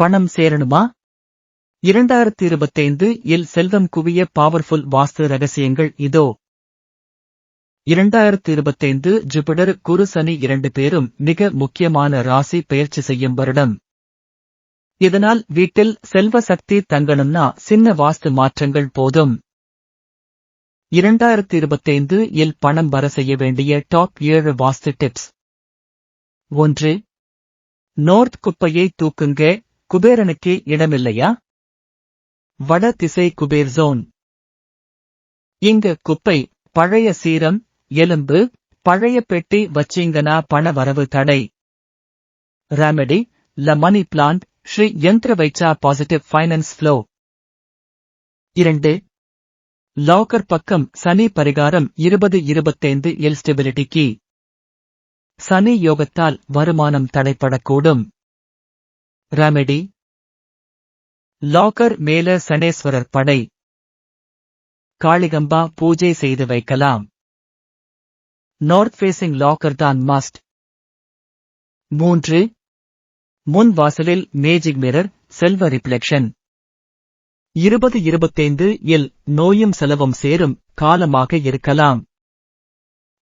பணம் சேரணுமா? இரண்டாயிரத்தி இருபத்தைந்து இல் செல்வம் குவிய பவர்ஃபுல் வாஸ்து ரகசியங்கள் இதோ. இரண்டாயிரத்தி இருபத்தைந்து ஜூபிடர் குரு சனி இரண்டு பேரும் மிக முக்கியமான ராசி பயிற்சி செய்யும் வருடம். இதனால் வீட்டில் செல்வ சக்தி தங்கணும்னா சின்ன வாஸ்து மாற்றங்கள் போதும். இரண்டாயிரத்தி இருபத்தைந்து இல் பணம் வர செய்ய வேண்டிய டாப் ஏழு வாஸ்து டிப்ஸ் ஒன்று நோர்த் குப்பையை தூக்குங்க குபேரனுக்கு இடமில்லையா? வட திசை குபேர் ஜோன். இங்க குப்பை பழைய சீரம் எலும்பு பழைய பெட்டி வச்சிங்கனா பண வரவு தடை. ரெமெடி ல மணி பிளான்ட் ஸ்ரீ யந்திர வைச்சா பாசிட்டிவ் ஃபைனான்ஸ் ஃப்ளோ இரண்டு லாக்கர் பக்கம் சனி பரிகாரம் இருபது இருபத்தைந்து எல் ஸ்டெபிலிட்டிக்கு சனி யோகத்தால் வருமானம் தடைப்படக்கூடும். ரெமெடி லாக்கர் மேல சனேஸ்வரர் படை காளிகம்பா பூஜை செய்து வைக்கலாம். நார்த் ஃபேசிங் லாக்கர் தான் மஸ்ட் மூன்று முன் வாசலில் மேஜிக் மிரர் செல்வ ரிஃப்ளெக்ஷன் இருபது இருபத்தைந்து இல் நோயும் செலவும் சேரும் காலமாக இருக்கலாம்.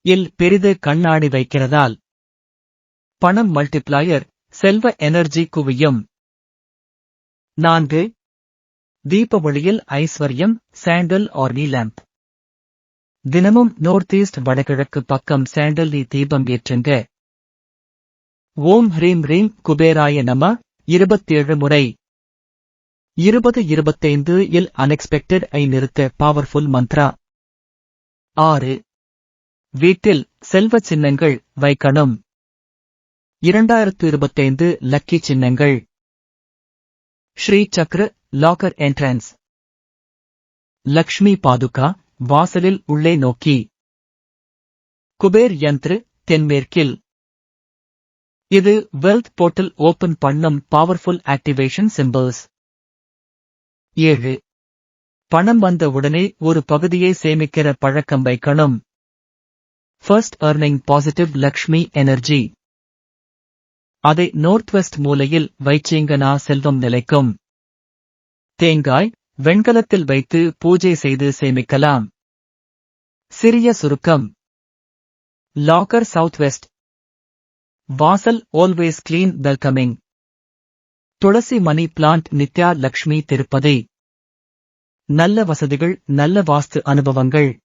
இல் பெரிது கண்ணாடி வைக்கிறதால். பணம் மல்டிப்ளாயர் செல்வ எனர்ஜி குவியும். நான்கு தீபவழியில் ஐஸ்வர்யம் சாண்டல் ஆர் நீ லேம்ப் தினமும் நோர்த் ஈஸ்ட் வடகிழக்கு பக்கம் சாண்டல் நீ தீபம் ஏற்றுங்க. ஓம் ஹ்ரீம் ரீம் குபேராய நம இருபத்தேழு முறை. இருபது இருபத்தைந்து இல் அன்எக்ஸ்பெக்டட் ஐ நிறுத்த பவர்ஃபுல் மந்த்ரா ஆறு வீட்டில் செல்வ சின்னங்கள் வைக்கணும். இரண்டாயிரத்து இருபத்தைந்து லக்கி சின்னங்கள். Sri Chakra locker entrance. Lakshmi பாதுகா வாசலில் உள்ளே நோக்கி. குபேர் யந்த்ரு தென்மேற்கில். இது வெல்த் போர்ட்டல் ஓபன் பண்ணும் பவர்ஃபுல் ஆக்டிவேஷன் சிம்பிள்ஸ் ஏழு. பணம் வந்த உடனே ஒரு பகுதியை சேமிக்கிற பழக்கம் வைக்கணும். First earning positive Lakshmi energy அதை நோர்த் வெஸ்ட் மூலையில் வைச்சீங்கனா செல்வம் நிலைக்கும். தேங்காய் வெண்கலத்தில் வைத்து பூஜை செய்து சேமிக்கலாம். சிறிய சுருக்கம். லாக்கர் சவுத் வெஸ்ட் வாசல் always clean welcoming tulsi money plant Nithya Lakshmi Tirupati. நல்ல வசதிகள் நல்ல வாஸ்து அனுபவங்கள்.